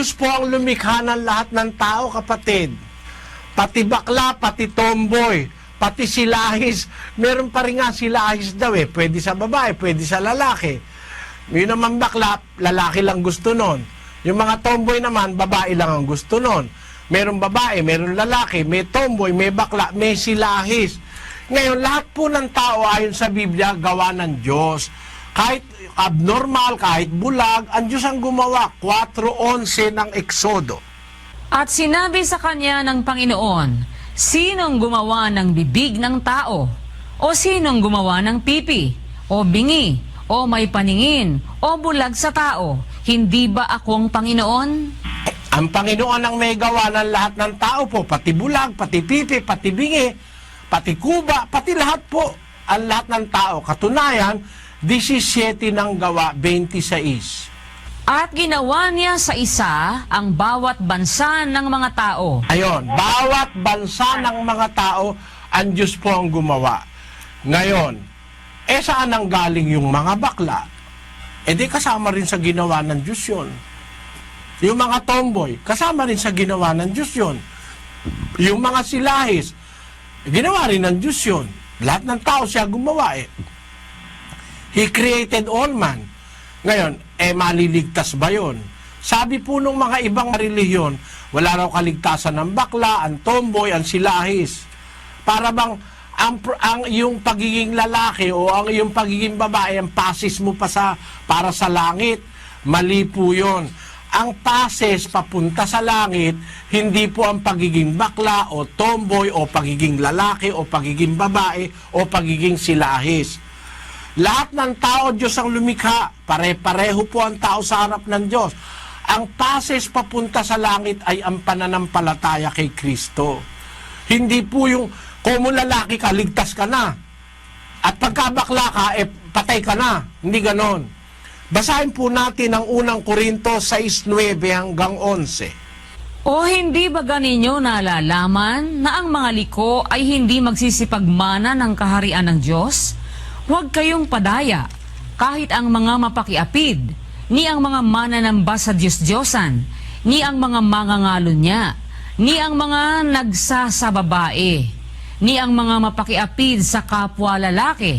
Diyos po ang lumikha ng lahat ng tao, kapatid. Pati bakla, pati tomboy, pati silahis. Meron pa rin nga silahis daw eh. Pwede sa babae, pwede sa lalaki. Yun naman bakla, lalaki lang gusto nun. Yung mga tomboy naman, babae lang ang gusto nun. Meron babae, meron lalaki, may tomboy, may bakla, may silahis. Ngayon, lahat po ng tao ayon sa Biblia, gawa ng Diyos. Kahit abnormal, kahit bulag, ang Diyos ang gumawa. 4.11 ng Eksodo. At sinabi sa kanya ng Panginoon, Sinong gumawa ng bibig ng tao? O sinong gumawa ng pipi? O bingi? O may paningin? O bulag sa tao? Hindi ba akong Panginoon? Ang Panginoon ang may gawa ng lahat ng tao po, pati bulag, pati pipi, pati bingi, pati kuba, pati lahat po, ang lahat ng tao. Katunayan, 17 ng gawa, 26. At ginawa niya sa isa ang bawat bansa ng mga tao. Ayon, bawat bansa ng mga tao, ang Diyos po ang gumawa. Ngayon, eh saan ang galing yung mga bakla? Eh di kasama rin sa ginawa ng Diyos yun. Yung mga tomboy, kasama rin sa ginawa ng Diyos yun. Yung mga silahis, ginawa rin ng Diyos yun. Lahat ng tao siya gumawa eh. He created all man. Ngayon, eh maliligtas ba yun? Sabi po nung mga ibang relihiyon, wala raw kaligtasan ng bakla, ang tomboy, ang silahis. Para bang ang, ang yung pagiging lalaki o ang yung pagiging babae, ang pasis mo pa sa, para sa langit, mali po yun. Ang pases papunta sa langit, hindi po ang pagiging bakla o tomboy o pagiging lalaki o pagiging babae o pagiging silahis. Lahat ng tao, Diyos ang lumikha. Pare-pareho po ang tao sa harap ng Diyos. Ang pases papunta sa langit ay ang pananampalataya kay Kristo. Hindi po yung, kung lalaki ka, ligtas ka na. At pagkabakla ka, eh, patay ka na. Hindi ganon. Basahin po natin ang unang Korinto 6.9 hanggang 11. O hindi ba ganinyo nalalaman na ang mga liko ay hindi magsisipagmana ng kaharian ng Diyos? Huwag kayong padaya, kahit ang mga mapakiapid, ni ang mga mananamba sa Diyos-Diyosan, ni ang mga mangangalo niya, ni ang mga nagsasababae, ni ang mga mapakiapid sa kapwa lalaki,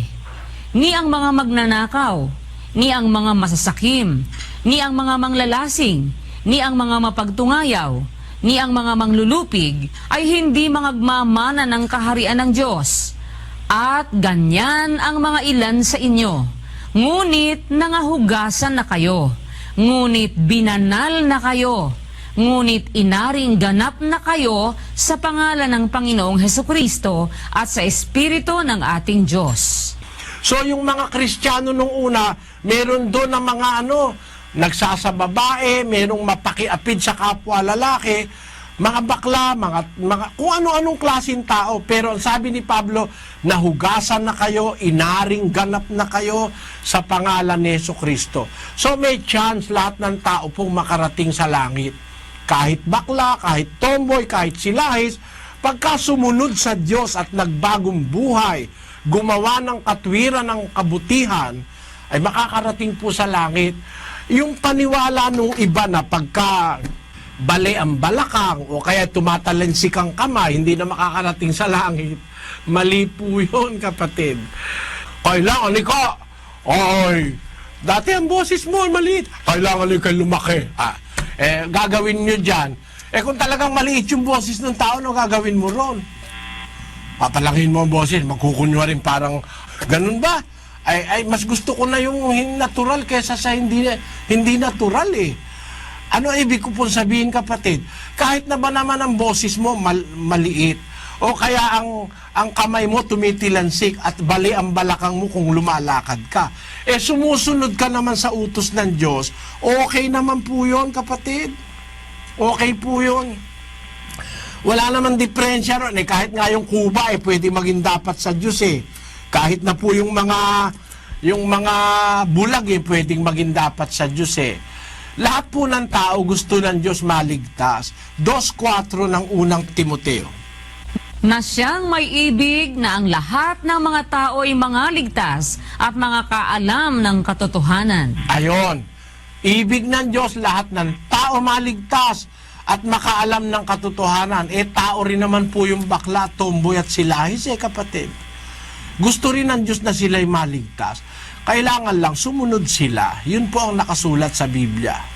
ni ang mga magnanakaw, ni ang mga masasakim, ni ang mga manglalasing, ni ang mga mapagtungayaw, ni ang mga manglulupig, ay hindi mangagmamana ng kaharian ng Diyos. At ganyan ang mga ilan sa inyo. Ngunit nangahugasan na kayo. Ngunit binanal na kayo. Ngunit inaring ganap na kayo sa pangalan ng Panginoong Heso Kristo at sa Espiritu ng ating Diyos. So yung mga Kristiyano nung una, meron doon ng mga ano, nagsasababae, merong mapakiapid sa kapwa lalaki, mga bakla, mga, mga kung ano-anong klaseng tao. Pero ang sabi ni Pablo, nahugasan na kayo, inaring ganap na kayo sa pangalan ni Yeso Kristo. So may chance lahat ng tao pong makarating sa langit. Kahit bakla, kahit tomboy, kahit silahis, pagka sumunod sa Diyos at nagbagong buhay, gumawa ng katwiran ng kabutihan, ay makakarating po sa langit. Yung paniwala nung iba na pagka bali ang balakang o kaya tumatalansik ang kamay, hindi na makakarating sa langit. Mali po yun, kapatid. Kailangan ikaw, ay, dati ang boses mo maliit. Kailangan ikaw lumaki. Ah, eh, gagawin nyo dyan. Eh, kung talagang maliit yung boses ng tao, no, gagawin mo ron? Papalakin mo ang boses, magkukunyo rin parang, ganun ba? Ay, ay, mas gusto ko na yung natural kaysa sa hindi, hindi natural eh. Ano ibig ko pong sabihin kapatid? Kahit na ba naman ang boses mo mal- maliit, o kaya ang, ang kamay mo tumitilansik at bali ang balakang mo kung lumalakad ka. Eh sumusunod ka naman sa utos ng Diyos, okay naman po yun kapatid. Okay po yun. Wala naman diferensya ron. Eh, kahit nga yung kuba, eh, pwede maging dapat sa Diyos eh. Kahit na po yung mga yung mga bulag eh, pwedeng maging dapat sa Diyos eh. Lahat po ng tao gusto ng Diyos maligtas. 2.4 ng unang Timoteo. Na siyang may ibig na ang lahat ng mga tao ay mga ligtas at mga kaalam ng katotohanan. Ayon, ibig ng Diyos lahat ng tao maligtas at makaalam ng katotohanan. Eh, tao rin naman po yung bakla, tomboy at silahis eh, kapatid. Gusto rin ng Diyos na sila'y maligtas. Kailangan lang sumunod sila. Yun po ang nakasulat sa Biblia.